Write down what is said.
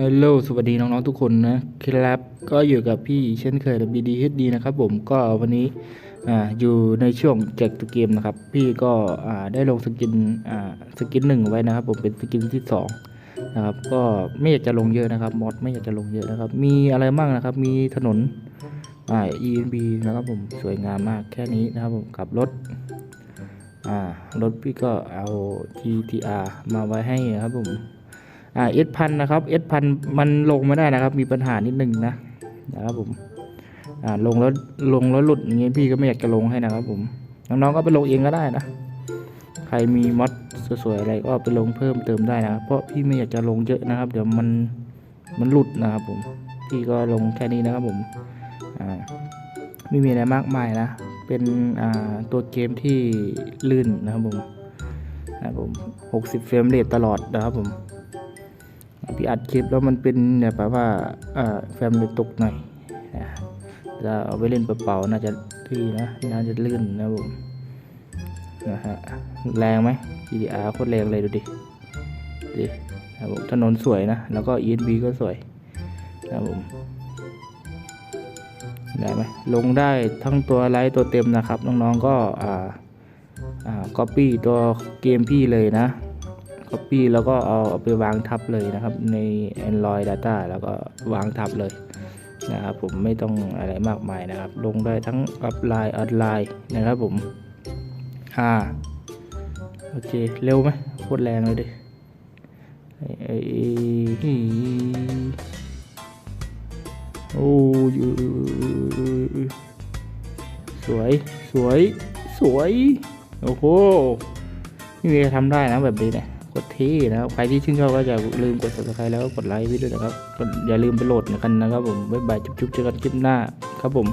ฮัลโหลสวัสดีน้องๆทุกคนนะครับ ก็อยู่กับพี่เช่นเคยและบีดีฮดีนะครับผมก็วันนี้อ่าอยู่ในช่วงแจกตัวเกมนะครับ พี่ก็อ่าได้ลงสกินอ่าสกินหนึ่งไว้นะครับผมเป็นสกินที่สองนะครับก็ไม่อยากจะลงเยอะนะครับมอดไม่อยากจะลงเยอะนะครับ มีอะไรบ้างนะครับ มีถนนอ่า ENB นะครับผมสวยงามมากแค่นี้นะครับผมกับรถอ่ารถพี่ก็เอา GTR มาไว้ให้ครับผม อ่าเอสพันนะครับเอสพันมันลงไม่ได้นะครับ มีปัญหานิดนึงนะนะครับผมอ่าลงแล้วลงแล้วหลุดอย่างเงี้ยพี่ก็ไม่อยากจะลงให้นะครับผมน้องๆก็ไปลงเองก็ได้นะ ใครมีมอดสวยๆอะไรก็ไปลงเพิ่มเติมได้นะครับเพราะพี่ไม่อยากจะลงเยอะนะครับ เดี๋ยวมันมันหลุดนะครับผมพี่ก็ลงแค่นี้นะครับผมอ่าไม่มีอะไรมากมายนะ เป็นอ่าตัวเกมที่ลื่นนะครับผมนะครับผม60เฟรมเรทตลอดนะครับผม พี่อัดคลิปแล้วมันเป็นแบบว่าเอ่อแฟมเลยตกหน่อยนะจะเอาไปเล่นเปล่าๆน่าจะที่นะน่าจะลื่นนะผมนะฮะแรงไหม GDR โคตรแรงเลยดูดิดินะผมถนนสวยนะ แล้วก็ ENB ก็สวยนะผมได้ไหมลงได้ทั้งตัวไลท์ตัวเต็มนะครับ น้องๆก็อ่าอ่า copy ตัวเกมพี่เลยนะ copy แล้วก็เอาเอาไปวางทับเลยนะครับ ใน Android Data แล้วก็วางทับเลยนะครับผมไม่ต้องอะไรมากมายนะครับ ลงได้ทั้งออฟไลน์ออนไลน์นะครับผมอ่าโอเค เร็วไหมโคตรแรงเลยดิไอ้ไอ้โอ้ยสวย สวย สวย โอ้โหไม่มีใครทำได้นะแบบนี้เนี่ย ท่นะครับ ใครที่ชื่นชอบก็อย่าลืมกด subscribe แล้วก็กดไลค์ไว้ด้วยนะครับ อย่าลืมไปโหลดกันนะครับผม บ๊ายบาย จุ๊บๆเจอกันคลิปหน้าครับผม